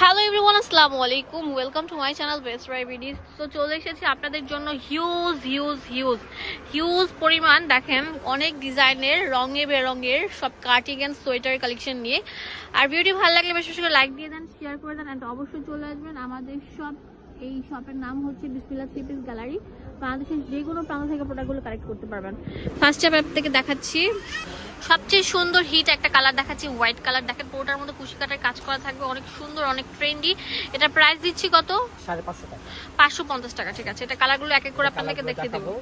Hello everyone আসসালামু আলাইকুম welcome to my channel best রাইবিডিস তো চলে এসেছি আপনাদের জন্য হিউজ হিউজ হিউজ হিউজ পরিমাণ, দেখেন, অনেক ডিজাইনের রঙে বেরঙের সব কার্টিং অ্যান্ড সোয়েটার কালেকশন নিয়ে। আর ভিডিও ভালো লাগলে বেশি বেশি লাইক দিয়ে দেন শেয়ার করে দেন অ্যান্ড অবশ্যই চলে আসবেন আমাদের সব এই শপের নাম হচ্ছে বিসমিল্লা থ্রি পিস গ্যালারি বাংলাদেশের যে কোনো প্রান্ত থেকে প্রোডাক্টগুলো কালেক্ট করতে পারবেন। ফার্স্ট স্টেপ থেকে দেখাচ্ছি। সবচেয়ে সুন্দর হিট একটা কালার দেখাচ্ছি হোয়াইট কালার দেখেন পুরোটার মধ্যে কুশি কাটার কাজ করা থাকবে অনেক সুন্দর অনেক ট্রেন্ডি এটা প্রাইস দিচ্ছি কত? সাড়ে পাঁচশো টাকা। পাঁচশো পঞ্চাশ টাকা ঠিক আছে। এটা কালারগুলো এক এক করে আপনাদেরকে দেখিয়ে দেবো।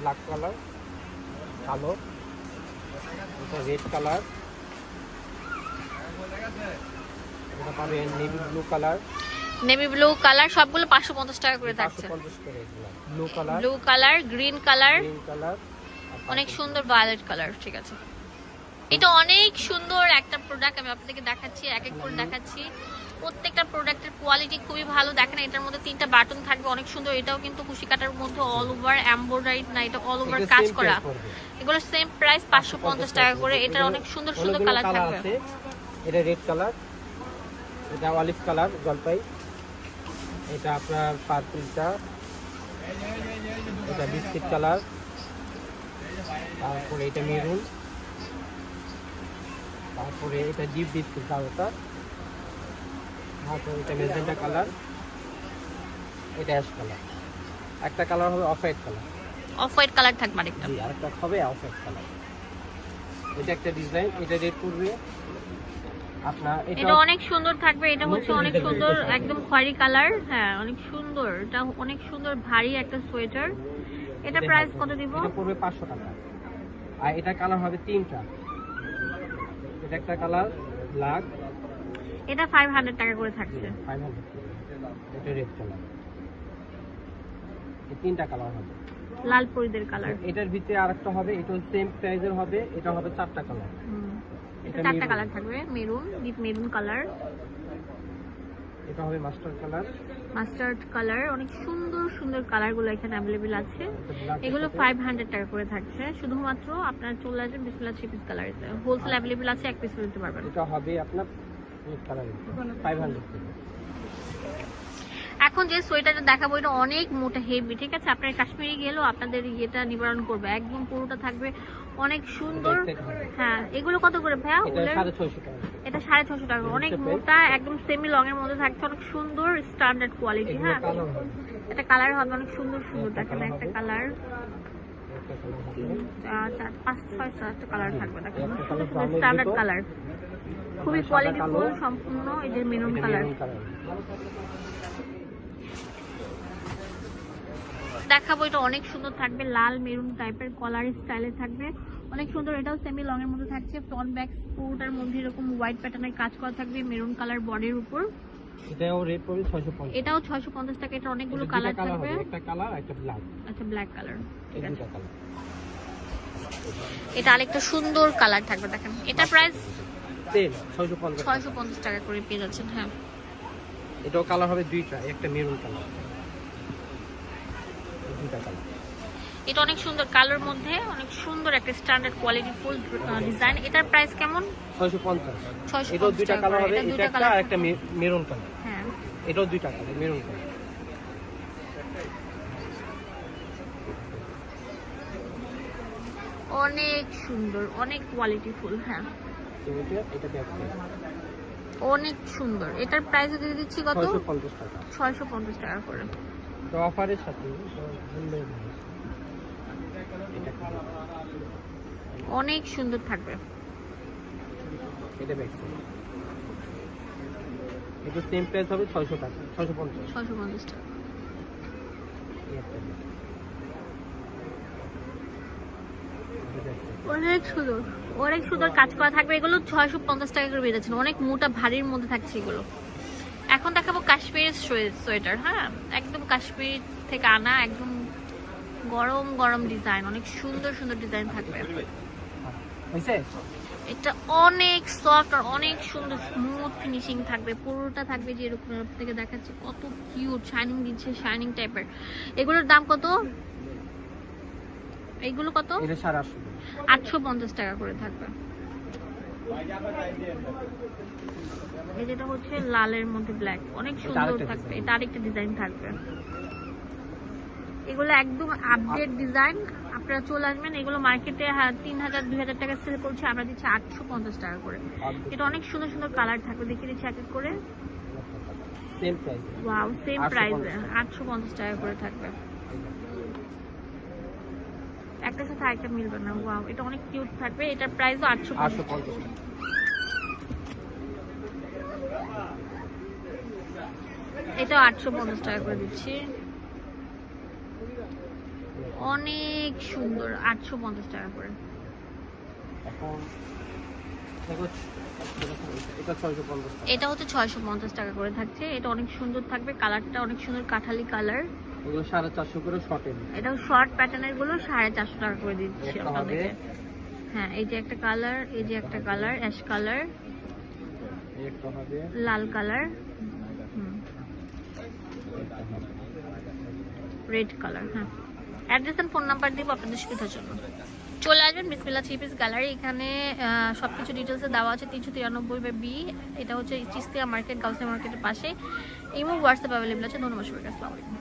ব্ল্যাক কালার কালো এটা রেড কালার এটা পাবেন navy blue colour navy blue colour সবগুলো পাঁচশো পঞ্চাশ টাকা করে থাকছে। পঞ্চাশ করে blue colour blue colour green colour green colour অনেক সুন্দর ভায়োলেট কালার ঠিক আছে। এটা অনেক সুন্দর একটা প্রোডাক্ট আমি আপনাদেরকে দেখাচ্ছি এক এক করে দেখাচ্ছি। প্রত্যেকটা প্রোডাক্টের কোয়ালিটি খুবই ভালো দেখেন এটার মধ্যে তিনটা বাটন থাকবে অনেক সুন্দর। এটাও কিন্তু কুশি কাটার মধ্যে অল ওভার এমব্রয়ডারি না এটা অল ওভার কাজ করা। এগুলো সেম প্রাইস পাঁচশো পঞ্চাশ টাকা করে এটার অনেক সুন্দর সুন্দর কালার থাকবে। এটা রেড কালার এটা অলিভ কালার জলপাই। এটা আপনার পার্পলটা এটা বিস্কিট কালার তারপরে এটা মেরুন তারপরে এটা ডিপ বিস্কিট কালারটা তারপরে এটা মেজেন্টা কালার এটা অ্যাশ কালার একটা কালার হবে off white colour off white colour থাকবে আরেকটা। জি আরেকটা হবে অফ হোয়াইট কালার এটা একটা ডিজাইন এটা রেড করবে। আপনার এটা অনেক সুন্দর থাকবে এটা হচ্ছে অনেক সুন্দর একদম খয়েরি কালার হ্যাঁ অনেক সুন্দর। এটা অনেক সুন্দর ভারী একটা সোয়েটার এটা প্রাইস কত দিব? এটা পড়বে পাঁচশো টাকা। আর এটা কালার হবে তিনটা। এটা একটা কালার ব্ল্যাক এটা ফাইভ হান্ড্রেড টাকা করে থাকছে। ফাইভ হান্ড্রেড এটা রেড কালার এই তিনটা কালার হবে। লাল পরিদের কালার এটার ভিতরে আরেকটা হবে এটা সেম প্রাইজের হবে এটা হবে চারটা কালার এটা চারটা কালার থাকবে মেরুন ডিপ মেরুন কালার এটা হবে মাস্টার কালার। মাস্টার্ড কালার অনেক সুন্দর সুন্দর কালারগুলো এখানে অ্যাভেলেবেল আছে। এগুলো ফাইভ হান্ড্রেড টাকা করে থাকছে। শুধুমাত্র আপনার চলে আসবেন বিসমিল্লা three piece colour wholesale available আছে এক পিস নিতে পারবেন। এটা হবে আপনার কালার ফাইভ হান্ড্রেড এখন যে সোয়েটারটা দেখাবো এটা অনেক মোটা হেভি ঠিক আছে? আপনার কাশ্মীরি গেলেও আপনাদের ইয়েটা নিবারণ করবে। একদম পুরোটা থাকবে অনেক সুন্দর। হ্যাঁ এগুলো কত করে ভাইয়া? এটা সাড়ে ছশো টাকা। অনেক মোটা একদম সেমি লং এর মধ্যে থাকছে। অনেক সুন্দর স্ট্যান্ডার্ড কোয়ালিটি হ্যাঁ? এটা কালার হবে অনেক সুন্দর সুন্দর। দেখেন একটা কালার চার পাঁচ ছয় সাতটা কালার থাকবে দেখেন। স্ট্যান্ডার্ড কালার খুবই সাদা কোয়ালিটি ফুল সম্পূর্ণ এই যে মেরুন কালার মেরুন কালার দেখাবো এটা অনেক সুন্দর থাকবে লাল মেরুন টাইপের কলার স্টাইলে থাকবে। অনেক সুন্দর এটাও সেমি লং এর মধ্যে থাকছে ফ্রন্ট ব্যাক পুরোটার মধ্যে এরকম হোয়াইট প্যাটার্নের কাজ করা থাকবে মেরুন কালার বডির উপর। এটাও রেট পড়বে ছয়শো পঞ্চাশ। এটাও ছয়শো পঞ্চাশ টাকা এটা অনেকগুলো কালার থাকবে। একটা কালার একটা ব্ল্যাক আচ্ছা ব্ল্যাক কালার ঠিক আছে। এটা আরেকটা সুন্দর কালার থাকবে দেখেন। এটা প্রাইস সেম ছয়শো পঞ্চাশ ছয়শো পঞ্চাশ টাকা করে পেয়ে যাচ্ছেন হ্যাঁ। এটাও কালার হবে দুইটা একটা মেরুন কালার এটা অনেক সুন্দর কালোর মধ্যে অনেক সুন্দর একটা স্ট্যান্ডার্ড কোয়ালিটি ফুল ডিজাইন এটার প্রাইস কেমন? ছয়শো পঞ্চাশ। ছয়শো দুইটা কালার হবে এটা এটা একটা কালার আর একটা মেরুন কালার হ্যাঁ। এটাও দুইটা কালার মেরুন কালার অনেক সুন্দর অনেক কোয়ালিটি ফুল হ্যাঁ। এটা এটা অনেক সুন্দর। এটার প্রাইস দিয়ে দিচ্ছি কত? ছয়শো পঞ্চাশ টাকা। ছয়শো পঞ্চাশ টাকা করে। তো অফারের সাথে অনেক সুন্দর থাকবে। এটা ব্যাক এটা সেম প্রাইস হবে ছয়শো টাকা ছয়শো পঞ্চাশ। ছয়শো পঞ্চাশ টাকা। অনেক সুন্দর অনেক সুন্দর কাজ করা থাকবে। এগুলো ছয়শো পঞ্চাশ টাকা করে বেরোচ্ছেন অনেক মোটা ভারীর মধ্যে থাকছে এগুলো। এখন দেখাবো কাশ্মীরের সোয়েটার হ্যাঁ? একদম কাশ্মীর থেকে আনা একদম গরম গরম ডিজাইন অনেক সুন্দর সুন্দর ডিজাইন থাকবে। এটা অনেক সফট আর অনেক সুন্দর স্মুথ ফিনিশিং থাকবে। পুরোটা থাকবে যে এরকম থেকে দেখাচ্ছে কত কিউট শাইনিং দিচ্ছে শাইনিং টাইপের এগুলোর দাম কত? এগুলো কত? আটশো পঞ্চাশ টাকা করে থাকবে। যেটা হচ্ছে লালের মধ্যে ব্ল্যাক অনেক সুন্দর থাকবে। এটা আরেকটা ডিজাইন থাকবে। এগুলো একদম আপডেট ডিজাইন আপনারা চলে আসবেন এগুলো মার্কেটে তিন হাজার দুই হাজার টাকা সেল করছে। আমরা দিচ্ছি আটশো পঞ্চাশ টাকা করে। এটা অনেক সুন্দর সুন্দর কালার থাকবে। দেখিয়ে দিচ্ছি এক এক করে। সেম প্রাইস ওয়াও সেম 850 প্রাইসে আটশো পঞ্চাশ টাকা করে থাকবে। একটার সাথে আরেকটা মিলবে না। ওয়াও এটা অনেক কিউট থাকবে। এটার প্রাইসও আটশো আটশো পঞ্চাশ। এটা আটশো পঞ্চাশ টাকা করে দিচ্ছি। অনেক সুন্দর আটশো পঞ্চাশ টাকা করে। এটা হচ্ছে ছয়শো পঞ্চাশ টাকা করে থাকছে। এটা অনেক সুন্দর থাকবে। কালারটা অনেক সুন্দর কাঠালি কালার। এগুলো সাড়ে চারশো করে শর্টের এটা শর্ট প্যাটার্নেরগুলো সাড়ে চারশো টাকা করে দিচ্ছি আপনাদেরকে হ্যাঁ এই যে একটা কালার এই যে একটা কালার অ্যাশ কালার লাল কালার রেড কালার হ্যাঁ। অ্যাড্রেস এন্ড ফোন নাম্বার দিব আপনাদের সুবিধার জন্য। চলে আসবেন বিসমিল্লা থ্রি পিস গ্যালারি এখানে সব কিছু ডিটেলসে দেওয়া আছে তিনশো তিরানব্বই বা বি এটা হচ্ছে চিস্তিয়া মার্কেট গাউসিয়া মার্কেটের পাশে ইমো হোয়াটসঅ্যাপ অ্যাভেলেবল আছে। ধন্যবাদ সবাইকে আসসালামু আলাইকুম।